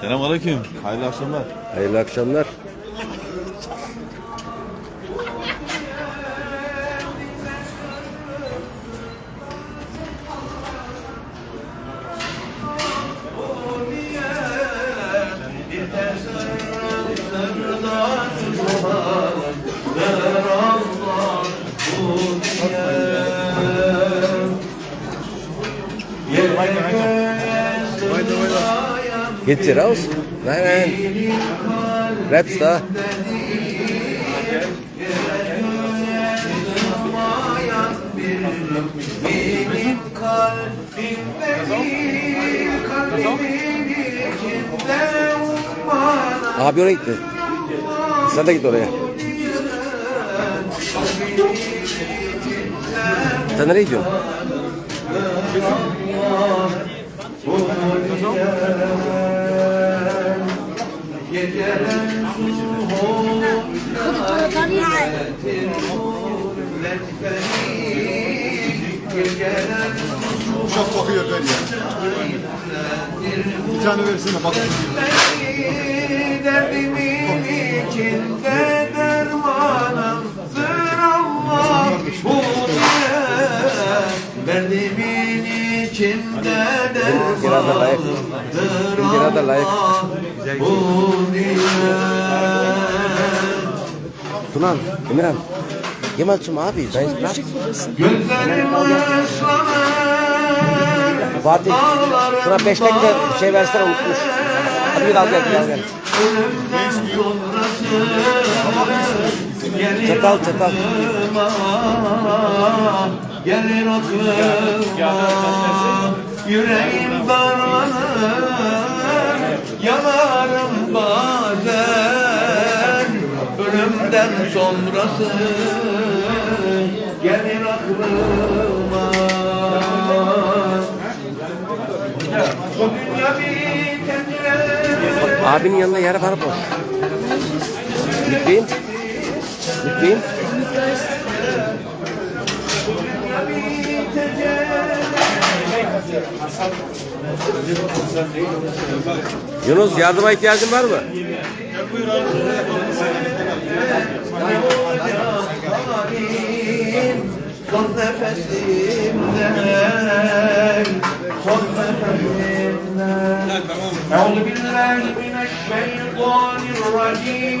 Selamünaleyküm. Hayırlı akşamlar. Hayırlı akşamlar. Geht's hier raus? Nein, nein. Bleibst da. Abi oraya gitti. Sen de git oraya. Sen nereye gidiyorsun? Gecelen zuhur gecelen Uşak bakıyor ben ya. Bir tane versene bak. Derdimin içinde dermanımdır Allah bu diye Derdimin dermanımdır Kirada layık. Allah bu diye Tunan, Emirhan. Yemal'cim abi. Ben bırak. Gözlerim ıslanır Fatih. Şuna beş dakika şey versene unutmuş. Hadi bir gel gel. Ölümden sonrası gelir Çatal çatal. aklıma, Gelir aklıma Yüreğim darlanır Yanarım bazen Ölümden sonrası Gelir aklıma Bu dünya bir Abinin yanında yer var boş. Lütfen. Lütfen. Yunus yardıma ihtiyacın var mı? Son nefesimden Son nefesimden Euzu billahi mineşşeytanirracim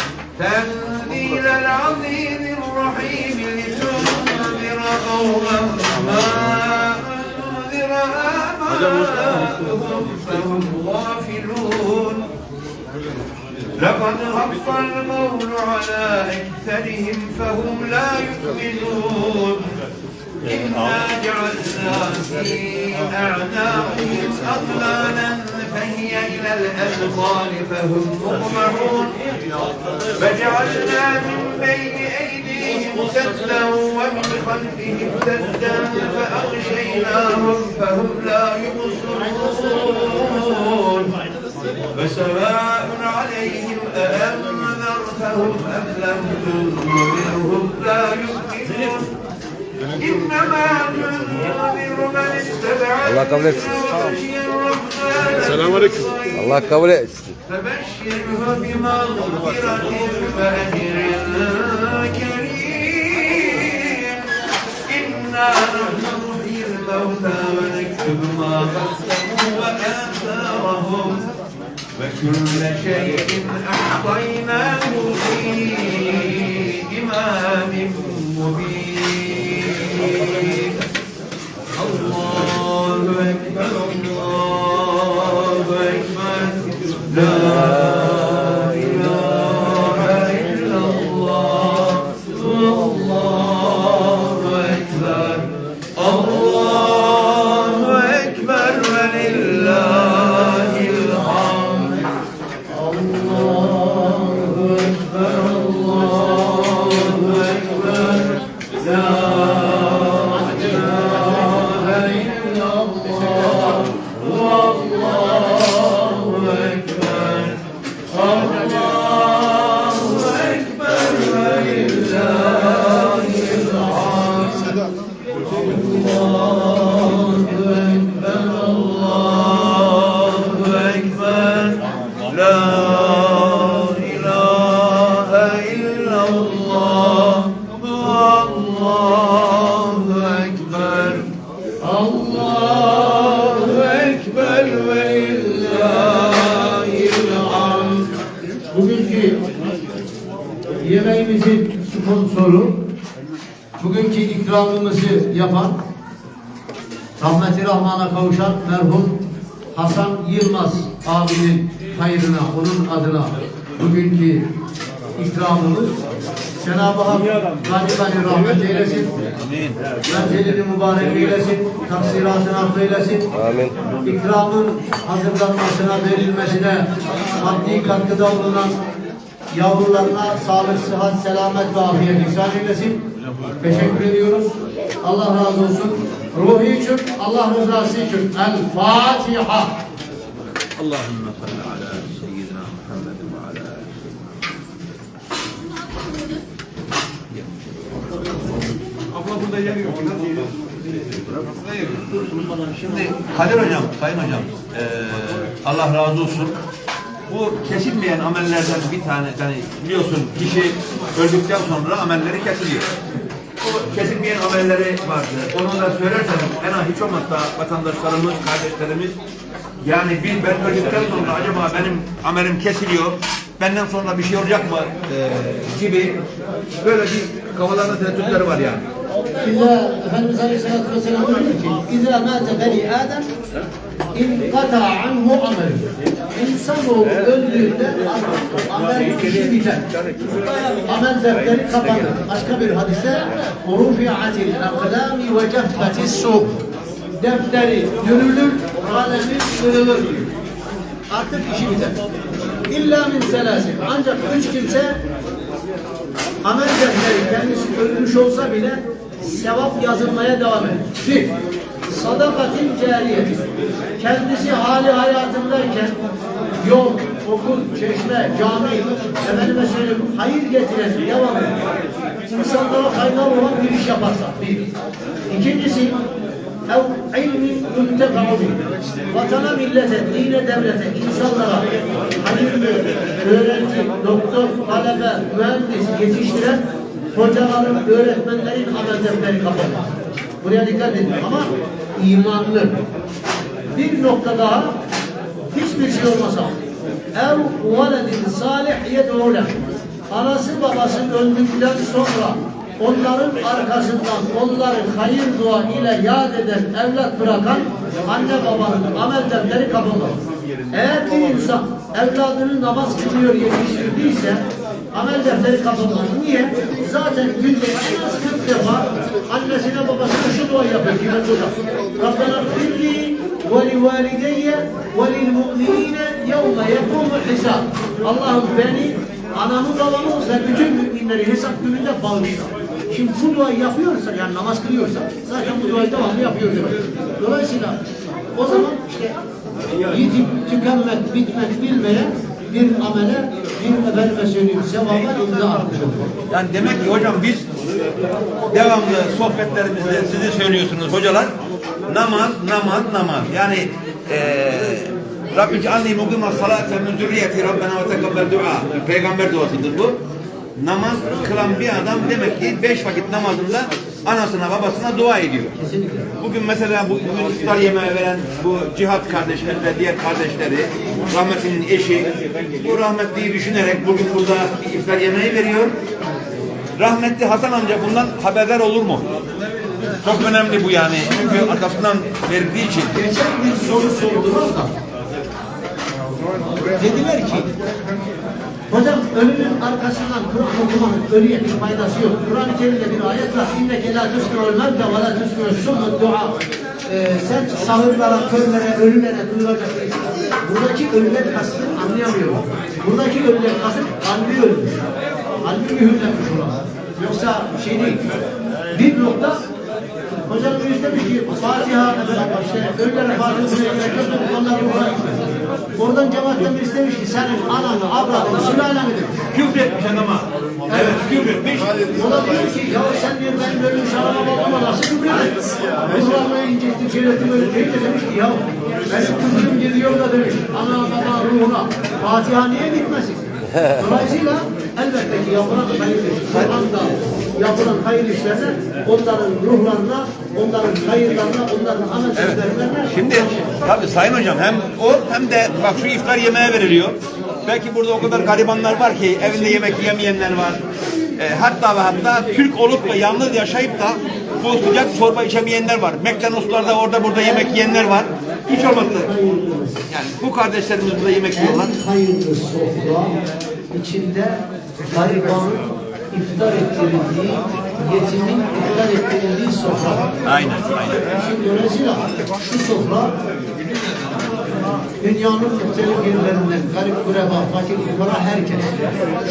تنزيل العظيم الرحيم لتنذر قوما ما أنذر آباؤهم فهم غافلون. لقد حق القول على أكثرهم فهم لا يؤمنون. إنا جعلنا في أعناقهم أغلالا الأذقان فهم مقمحون فجعلنا من بين أيديهم سدا ومن خلفهم سدا فأغشيناهم فهم لا يبصرون. فسواء عليهم أأنذرتهم أم لم تنذرهم لا يؤمنون. إنما تنذر من اتبع Allah kabul etsin. Selamünaleyküm. Allah kabul etsin. فبشره بمغفرة وأجر كريم إنا نحن نحيي الموتى ونكتب ما قدموا وآثارهم وكل شيء أحصيناه في إمام مبين الله أكبر bugünkü ikramımızı yapan, rahmeti rahmana kavuşan merhum Hasan Yılmaz abinin hayrına, onun adına bugünkü ikramımız Cenab-ı Hak gani gani rahmet eylesin. Menzelini mübarek eylesin. Taksiratını affeylesin. Amin. İkramın hazırlanmasına, verilmesine maddi katkıda bulunan yavrularına sağlık, sıhhat, selamet ve afiyet ihsan eylesin. Teşekkür ediyoruz. Allah razı olsun. Ruhi için, Allah rızası için. El Fatiha. Allahümme salli ala seyyidina Muhammedin ve ala Abla burada yer yok. Şimdi Kadir Hocam, Sayın Hocam, e, Allah razı olsun. Bu kesilmeyen amellerden bir tane, yani biliyorsun kişi öldükten sonra amelleri kesiliyor. O kesilmeyen amelleri vardı. Onu da söylerseniz en az hiç olmazsa vatandaşlarımız, kardeşlerimiz yani bir ben öldükten sonra acaba benim amelim kesiliyor, benden sonra bir şey olacak mı eee, gibi böyle bir kafalarında tereddütleri var yani. İlla Efendimiz Aleyhisselatü Vesselam diyor ki İzâ mâte beni Adem İnkata anhu amel İnsanoğlu öldüğünde artık amel işi biter. Amel defteri kapanır. Başka bir hadiste Rufi'atil aklâmi ve ceffetis suh Defteri dürülür, kalemi kırılır. Artık işi biter. İlla min selasin. Ancak üç kimse amel defteri kendisi ölmüş olsa bile sevap yazılmaya devam eder. Bir, sadakatin cariyeti. Kendisi hali hayatındayken yol, okul, çeşme, cami, efendime söyleyeyim, hayır getiren, devam eder. İnsanlara faydalı olan bir iş yaparsa. Bir. İkincisi, ev ilmi yuntefa'u bih. Vatana, millete, dine, devlete, insanlara hayırlı öğrenci, doktor, talebe, mühendis yetiştiren hocaların, öğretmenlerin amel defteri kapanır. Buraya dikkat edin ama imanlı. Bir nokta daha hiçbir şey olmasa ev veledin salih yed'u. Anası babası öldükten sonra onların arkasından onları hayır dua ile yad eden evlat bırakan anne babanın amel defteri kapanır. Eğer bir insan evladını namaz kılıyor yetiştirdiyse amel defteri kapanmaz. Niye? Zaten günde en az 40 defa annesine babasına şu dua yapıyor ki ben burada. Rabbena firli ve li valideyye ve lil mu'minine yevme yekumul hisab. Allah'ım beni, anamı babamı ve bütün müminleri hesap gününde bağışla. Şimdi bu duayı yapıyorsa yani namaz kılıyorsa zaten bu duayı devamlı yapıyor demek. Dolayısıyla o zaman işte yitip tükenmek, bitmek bilmeyen bir amele, bir efendime söyleyeyim sevaba imza atmış. Yani demek ki hocam biz devamlı sohbetlerimizde sizi söylüyorsunuz hocalar. Namaz, namaz, namaz. Yani eee Rabbi cealni mukima salate min zürriyeti Rabbena ve tekabbel dua. Peygamber duasıdır bu. Namaz kılan bir adam demek ki beş vakit namazında anasına babasına dua ediyor. Bugün mesela bu iftar yemeği veren bu cihat kardeşler ve diğer kardeşleri rahmetlinin eşi bu rahmetliyi düşünerek bugün burada iftar yemeği veriyor. Rahmetli Hasan amca bundan haberdar olur mu? Çok önemli bu yani. Çünkü arkasından verildiği için. Geçen bir soru sordular da dediler ki Hocam ölünün arkasından Kur'an okumanın ölüye bir faydası yok. Kur'an-ı Kerim'de bir ayet var. İnneke la tusmi'ul mevte ve la tusmi'ul summu dua. Ee, sen sahırlara, körlere, ölülere duyulacak. Buradaki ölüler kastı anlayamıyorum. Buradaki ölüler kastı kalbi ölmüş. Kalbi mühürlenmiş olan. Yoksa şey değil. Bir nokta Hocam biz demiş ki Fatiha işte ölülere Fatiha okumaya gerek yok. Onlar ruhuna gitmez. Oradan cemaatten birisi demiş ki senin ananı, avradını, sülaleni demiş. Küfretmiş adama. Evet küfretmiş. O da diyor ki ya sen diyor benim ölmüş anama babama nasıl küfredin? Ruhlarına incittin, çelettin öyle değil de demiş ki ya benim kızım gidiyor da demiş ana baba ruhuna. Fatiha niye gitmesin? Dolayısıyla elbette ki yapılan hayır Kur'an'da yapılan hayır işlerine onların ruhlarına, onların hayırlarına, onların amel Şimdi tabii Sayın Hocam hem o hem de bak şu iftar yemeğe veriliyor. Belki burada o kadar garibanlar var ki evinde yemek yemeyenler var. E, hatta ve hatta Türk olup da yalnız yaşayıp da bu sıcak çorba içemeyenler var. McDonald's'larda orada burada yemek yiyenler var. Hiç olmazsa yani bu kardeşlerimiz burada yemek yiyorlar. En hayırlı sofra içinde garibanın iftar ettirildiği, yetimin iftar ettirildiği sofra. Aynen, aynen. Şimdi dolayısıyla şu sofra dünyanın muhtelif yerlerinden garip kureba, fakir fukara herkes.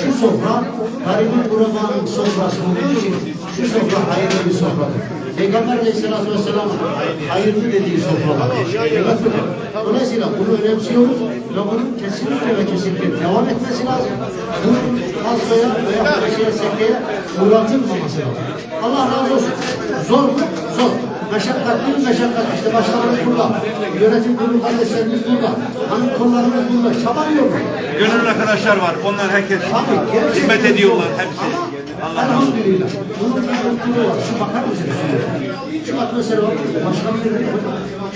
Şu sofra garibin kurebanın sofrası olduğu için şu sofra hayırlı bir sofradır. Peygamber Aleyhisselatü Vesselam hayırlı dediği sofralar. Dolayısıyla bunu önemsiyoruz ve bunun kesinlikle ve kesinlikle devam etmesi lazım. Bunun fazlaya veya peşeye sekeye uğratılmaması lazım. Allah razı olsun. Zor mu? Zor. Meşakkatli mi? Meşakkatli. İşte başkanımız burada. Yönetim kurulu kardeşlerimiz burada. Hanım kollarımız burada. Çaban yok. Gönüllü arkadaşlar var. Onlar herkes Tabii hizmet ediyorlar hepsi. Elhamdülillah. Bunun bir mutluluğu var. Şu bakar mısınız? Şu atmosfere bak. Başkanım dedi.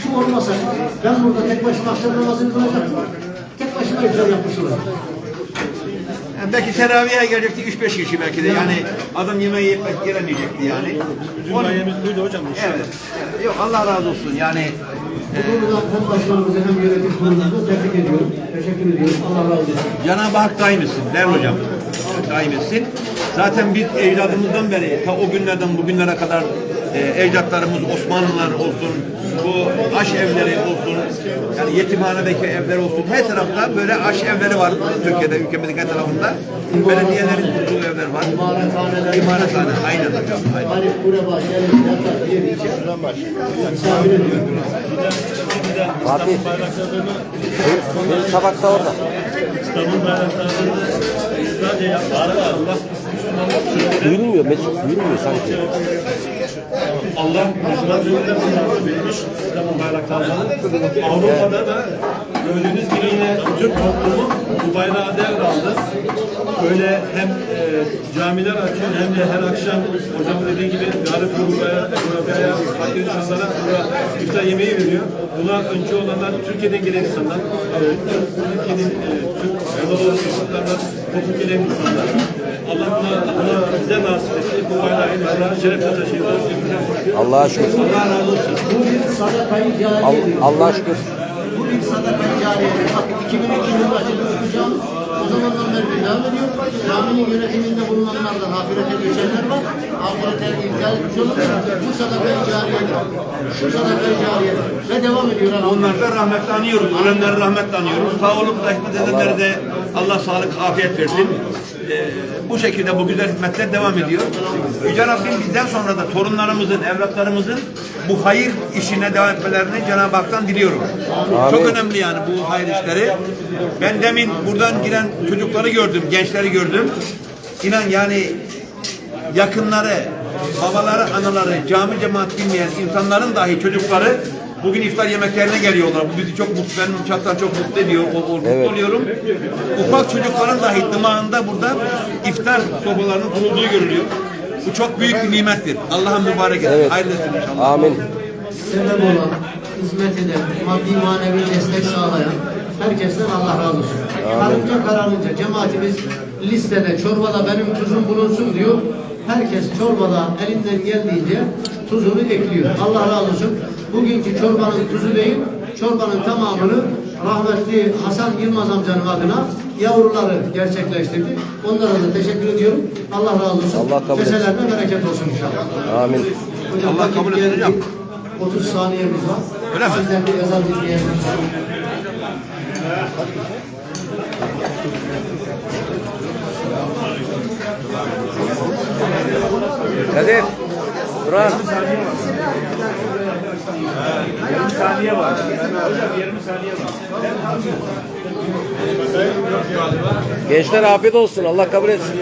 Şu olmasa ben burada tek başıma akşam namazını kılacaktım. Tek başıma iftar yapmış olacağım. Yani belki teravihe gelecekti 3-5 kişi belki de yani adam yemeği yiyip gelemeyecekti yani. Dün gayemiz buydu hocam. Evet. evet. Yok Allah razı olsun yani Bu konuda hem başkanımızı hem yönetim kurulumuzu tebrik ediyorum. Teşekkür ediyorum. Allah razı olsun. Cenab-ı Hak daim etsin değerli hocam. Daim etsin. Zaten biz ecdadımızdan beri ta o günlerden bugünlere kadar e, ecdatlarımız Osmanlılar olsun, bu aş evleri olsun, yani yetimhanedeki evler olsun, her tarafta böyle aş evleri var Türkiye'de, ülkemizin her tarafında. Belediyelerin kurduğu evler var. İmarethaneler. İmarethane, aynen hocam. Aynen. Fatih. Benim, tabak da orada. İslam'ın bayraklarını sadece yapmadı Allah 云雨没去，云雨上去。Allah Müslümanlığında bunu vermiş İslam'ın bayraklarını. Avrupa'da da gördüğünüz gibi yine Türk toplumu bu bayrağı devraldı. Böyle hem e, camiler açıyor hem de her akşam hocamın dediği gibi garip gruba, grubaya, fakir insanlara iftar yemeği veriyor. Buna önce olanlar Türkiye'den gelen insanlar, e, Türkiye'nin e, Türk Anadolu sokaklarından toplu gelen insanlar. Allah buna, buna bize nasip etti. Bu bayrağı inşallah şerefle taşıyorlar. Allah'a şükür. Allah'a şükür. Bu bir sadakayı cariyedir. Bakın 2002 yılında okuyacağım. O zamandan beri devam ediyor. Caminin yönetiminde bulunanlardan ahirete geçenler var. Ahirete imkan etmiş olanlar. Bu sadakayı cariyedir. Şu sadakayı cariyedir. Ve devam ediyor. Onları da rahmetle anıyoruz. Ölenleri rahmetle anıyoruz. Sağ olup da hizmet edenlere de Allah sağlık, afiyet versin. Ee, bu şekilde bu güzel hizmetler devam ediyor. Yüce Rabbim bizden sonra da torunlarımızın, evlatlarımızın bu hayır işine devam etmelerini Cenab-ı Hak'tan diliyorum. Amin. Çok önemli yani bu hayır işleri. Ben demin buradan giren çocukları gördüm, gençleri gördüm. İnan yani yakınları, babaları, anaları, cami cemaat bilmeyen insanların dahi çocukları bugün iftar yemeklerine geliyorlar. Bu bizi çok mutlu, benim şahsen çok mutlu ediyor, o, o, mutlu Evet. oluyorum. Ufak çocukların dahi dimağında burada iftar sofralarının kurulduğu görülüyor. Bu çok büyük bir nimettir. Allah'ın mübarek etsin. Evet. Hayırlı etsin inşallah. Amin. sebep olan, hizmet eden, maddi manevi destek sağlayan herkesten Allah razı olsun. Karınca kararınca cemaatimiz listede çorbada benim tuzum bulunsun diyor. Herkes çorbada elinden geldiğince tuzunu ekliyor. Allah razı olsun. Bugünkü çorbanın tuzu değil, çorbanın tamamını rahmetli Hasan Yılmaz amcanın adına yavruları gerçekleştirdi. Onlara da teşekkür ediyorum. Allah razı olsun. Allah kabul etsin. Keselerine bereket olsun inşallah. Amin. Hocam Allah kabul etsin hocam. 30 saniyemiz var. Öyle mi? Sizden bir ezan dinleyelim. Kadir. Duran. Gençler afiyet olsun. Allah kabul etsin.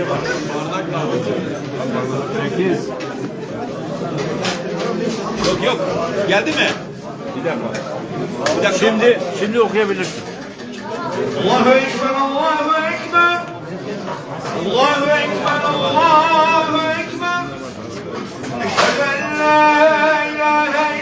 Yok yok. Geldi mi? Bir dakika. Bir dakika. Şimdi, şimdi okuyabilirsin. Allahu Ekber, Allahu Ekber. Allahu Ekber, Allahu Ekber. Eşhedü en la ilahe illallah.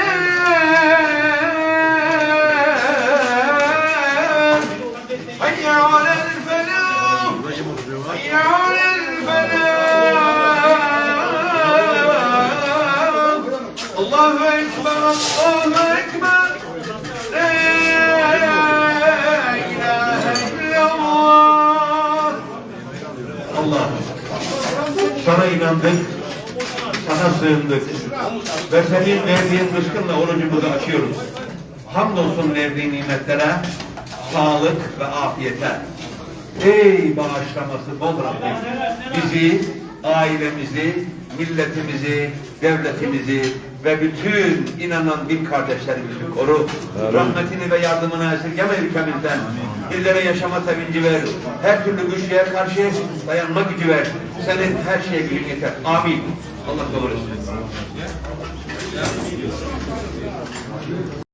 inandık, sana sığındık ve senin verdiğin rızkınla orucumuzu açıyoruz. Hamdolsun verdiğin nimetlere, sağlık ve afiyete. Ey bağışlaması bol Rabbim, bizi, ailemizi, milletimizi, devletimizi ve bütün inanan din kardeşlerimizi koru. Rahmetini ve yardımını esirgeme ülkemizden. Bizlere yaşama sevinci ver. Her türlü güçlüğe karşı dayanma gücü ver. Senin her şeye gücün yeter. Amin. Allah kabul etsin.